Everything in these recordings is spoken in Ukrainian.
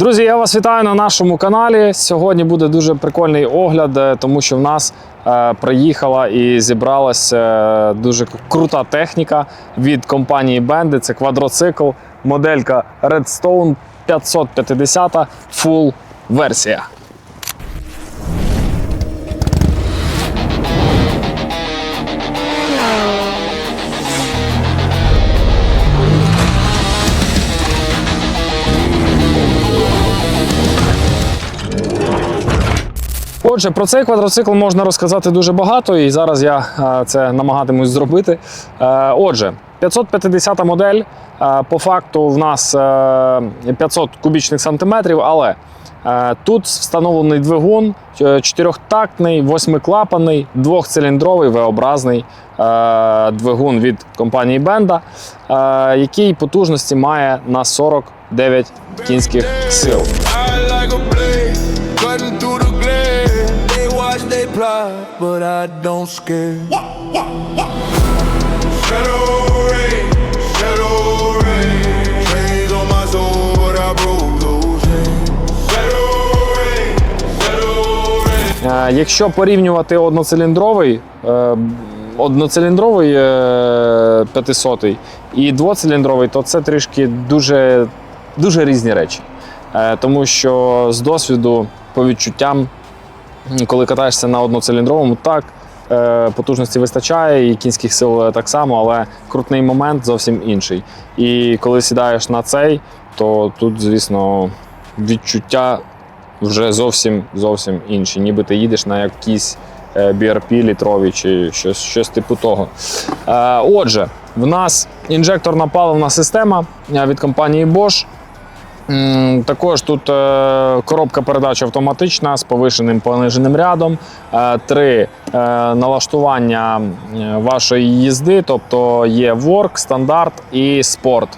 Друзі, я вас вітаю на нашому каналі. Сьогодні буде дуже прикольний огляд, е, тому що в нас е, приїхала і зібралася е, дуже крута техніка від компанії Bendy. Це квадроцикл, моделька Redstone 550 Full версія. Отже, про цей квадроцикл можна розказати дуже багато, і зараз я е, це намагатимусь зробити. Е, Отже, 550 модель. е, По факту в нас е, 500 кубічних сантиметрів, але тут встановлений двигун, чотирьохтактний, восьмиклапаний, двохциліндровий V-образний двигун від компанії е, який потужності має на 49 кінських сил. But I don't scare. Shadow rain, shadow rain. Chains on my sword, I broke those chains. Shadow rain, shadow rain. Е, Якщо порівнювати одноциліндровий, е, одноциліндровий е, 500 і двоциліндровий, то це трішки дуже, дуже різні речі. Е, Тому що з досвіду, по відчуттям, коли катаєшся на одноциліндровому, так. е, Потужності вистачає, і кінських сил е, так само, але крутний момент зовсім інший. І коли сідаєш на цей, то тут, звісно, відчуття вже зовсім зовсім інші. Ніби ти їдеш на якісь е, BRP літрові чи щось, щось типу того. Отже, в нас інжекторна паливна система від компанії Bosch. Також тут е, коробка передач автоматична з повишеним пониженим рядом, е, три е, налаштування вашої їзди, тобто є Work, стандарт і спорт.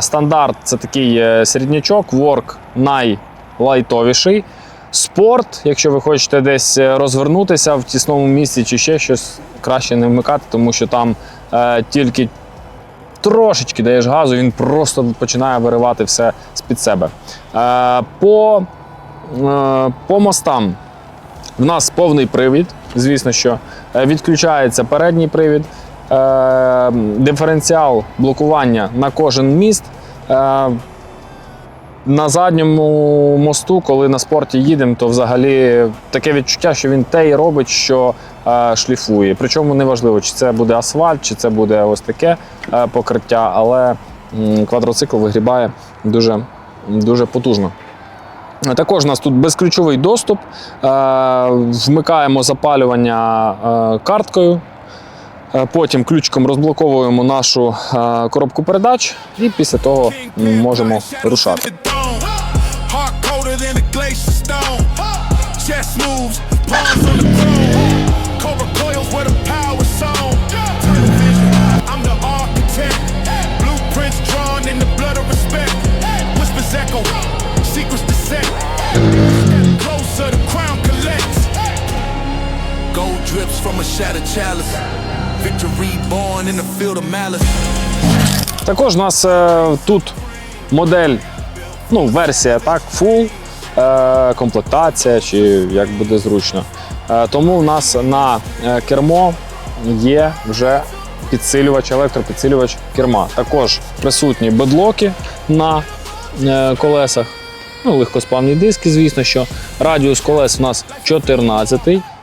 Стандарт це такий середнячок, Work найлайтовіший. Спорт, якщо ви хочете десь розвернутися в тісному місці чи ще щось, краще не вмикати, тому що там тільки трошечки даєш газу, він просто починає виривати все з-під себе. Е, по, е, по мостам в нас повний привід, звісно, що Е, відключається передній привід, диференціал блокування на кожен міст. На задньому мосту, коли на спорті їдемо, то взагалі таке відчуття, що він те й робить, що е, шліфує. Причому неважливо, чи це буде асфальт, чи це буде ось таке е, покриття, але м, квадроцикл вигрібає дуже, дуже потужно. Також у нас тут безключовий доступ. Е, Вмикаємо запалювання е, карткою. Е, Потім ключиком розблоковуємо нашу е, коробку передач, і після того можемо рушати. Heart colder than a glacier stone. Chest moves, palms on the throne. Cobra coils where the power sown. Tunnel vision, I'm the architect. Blueprints drawn in the blood of respect. Whispers echo, secrets dissect. Step closer, the crown collects. Gold drips from a shattered chalice. Victory born in the field of malice. Також у нас е, тут модель, ну, версія так, full, е, комплектація, чи як буде зручно. Е, тому в нас на е, кермо є вже підсилювач, електропідсилювач керма. Також присутні бедлоки на е, колесах. Ну, легкосплавні диски, звісно, що радіус колес у нас 14,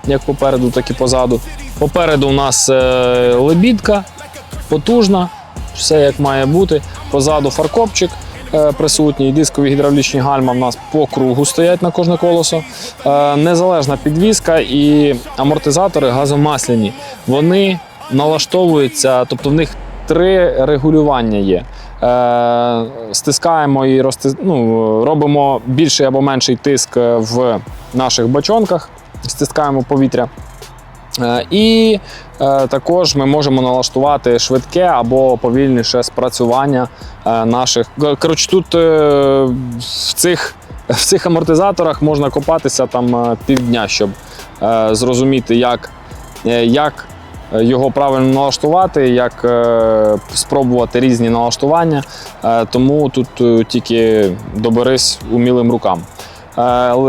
як попереду, так і позаду. Попереду у нас е, лебідка, потужна, все як має бути. Позаду фаркопчик е, присутній, дискові гідравлічні гальма в нас по кругу стоять на кожне колесо. Е, незалежна підвізка і амортизатори газомасляні. Вони налаштовуються, тобто в них три регулювання є. Е, стискаємо і розти... ну, робимо більший або менший тиск е, в наших бачонках, стискаємо повітря. Е, І е, також ми можемо налаштувати швидке або повільніше спрацювання е, наших. Коротше, тут в цих, в цих амортизаторах можна копатися там півдня, щоб зрозуміти, як, як його правильно налаштувати, як спробувати різні налаштування. Тому тут тільки доберись умілим рукам.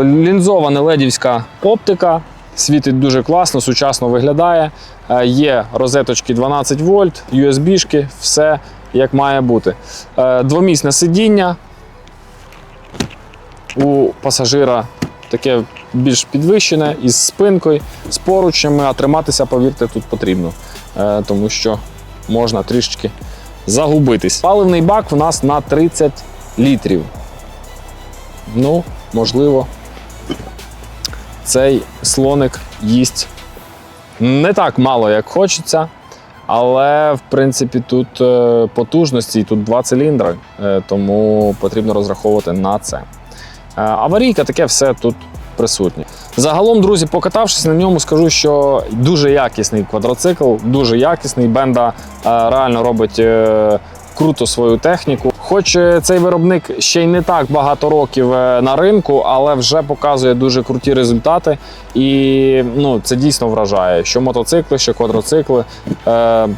Лінзована ледівська оптика. Світить дуже класно, сучасно виглядає. Е, Є розеточки 12 вольт, USB-шки, все як має бути. Е, Двомісне сидіння. У пасажира таке більш підвищене із спинкою, з поручнями, а триматися, повірте, тут потрібно, Е, тому що можна трішечки загубитись. Паливний бак у нас на 30 літрів. Ну, можливо, цей слоник їсть не так мало, як хочеться. Але в принципі тут е, потужності, тут два циліндри, е, тому потрібно розраховувати на це. Е, Аварійка, таке все тут присутнє. Загалом, друзі, покатавшись на ньому, скажу, що дуже якісний квадроцикл, дуже якісний. Бенда реально робить круто свою техніку. Хоч е, цей виробник ще й не так багато років е, на ринку, але вже показує дуже круті результати. І ну, це дійсно вражає, що мотоцикли, що квадроцикли. Е,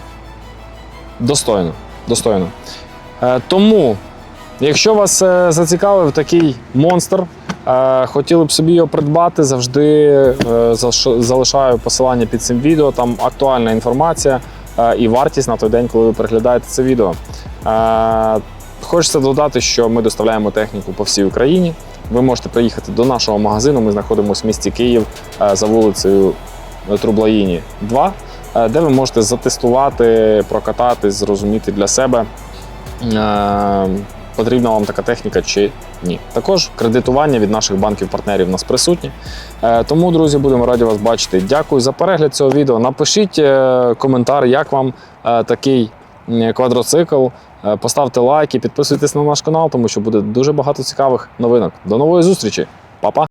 достойно. достойно. Е, тому, якщо вас е, зацікавив такий монстр, хотіли б собі його придбати, завжди залишаю посилання під цим відео. Там актуальна інформація і вартість на той день, коли ви переглядаєте це відео. Е, Хочеться додати, що ми доставляємо техніку по всій Україні. Ви можете приїхати до нашого магазину. Ми знаходимося в місті Київ е, за вулицею Трублаїні 2, е, де ви можете затестувати, прокатати, зрозуміти для себе, е, потрібна вам така техніка чи ні. Також кредитування від наших банків-партнерів у нас присутні. Е, Тому, друзі, будемо раді вас бачити. Дякую за перегляд цього відео. Напишіть е, коментар, як вам е, такий квадроцикл. Поставте лайки, підписуйтесь на наш канал, тому що буде дуже багато цікавих новинок. До нової зустрічі, Па-па!